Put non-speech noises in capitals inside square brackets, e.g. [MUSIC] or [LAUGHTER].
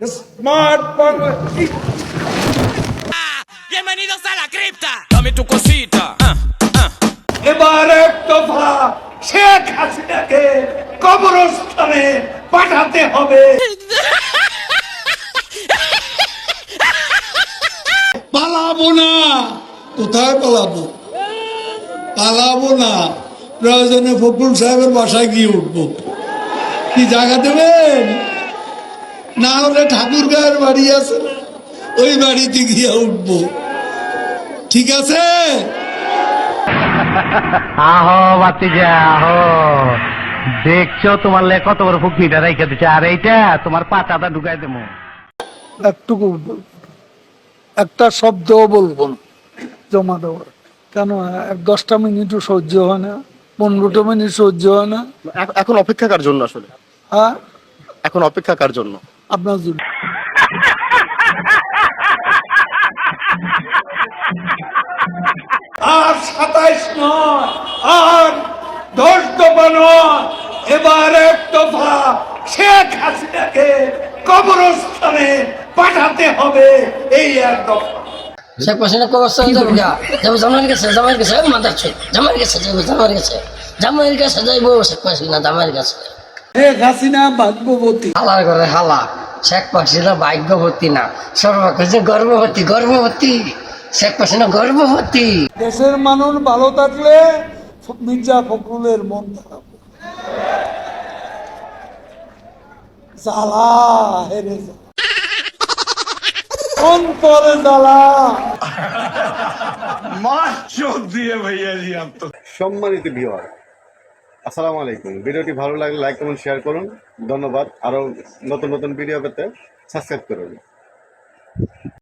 Smart Bangladesh. Bienvenidos a la cripta. Dame tu cosita. Ah, ah. এবার এক দফা শেখ হাসিনাকে কবরস্থানে পাঠাতে হবে [LAUGHS] পালাবো না কোথায় পালাবো পালাবো না প্রয়োজনে ফখরুল সাহেবের বাসায় গিয়ে উঠবো কি জায়গা দেবেন না হলে ঠাকুর গায়ের বাড়ি আছে। ওই বাড়িতে গিয়ে উঠবো। ঠিক আছে? আহো বাতিজা আহো। দেখছ তোমার লে কত বড় ফুকিটা রেখে দিচ্ছে আর এইটা তোমার পাতাটা ঢুকাই দেবো। একটুকু। একটা শব্দও বলব না জমা দেওয়ার। কেন এক দশটা মিনিটও সহ্য হয় না পনেরোটা মিনিট সহ্য হয় না। এখন অপেক্ষা কার জন্য আসলে? হ্যাঁ? এখন অপেক্ষা কার জন্য? আপনার জন্য। আর সাতাইশ নয় আর দশ দফা নয় এবার এক দফা শেখ হাসিনাকে কবরস্থানে পাঠাতে হবে এই এক দফা। শেখ হাসিনা কবরস্থান যাব গা? যাব জামাইয়ের কাছে জামাইয়ের কাছে জামাইয়ের কাছে যাব জামাইয়ের কাছে। জামাইয়ের কাছে যাইবো শেখ হাসিনা জামাইয়ের কাছে। শেখ হাসিনা ভাগ্যবতী। হালার করে হালা। শেখ হাসিনা ভাগ্যবতী না। সর্বকাছে গর্ভবতী গর্ভবতী। শেখ হাসিনা গর্ভবতী। দেশের মানুষ ভালো থাকলে মির্জা ফখরুলের মন খারাপ জ্বালা হেরে যা। অন্তরে জ্বালা। সম্মানিত ভিওয়ার আসসালামু আলাইকুম। ভিডিওটি ভালো লাগলে লাইক, কমেন্ট, শেয়ার করুন। ধন্যবাদ। আরও নতুন নতুন ভিডিও পেতে সাবস্ক্রাইব করুন।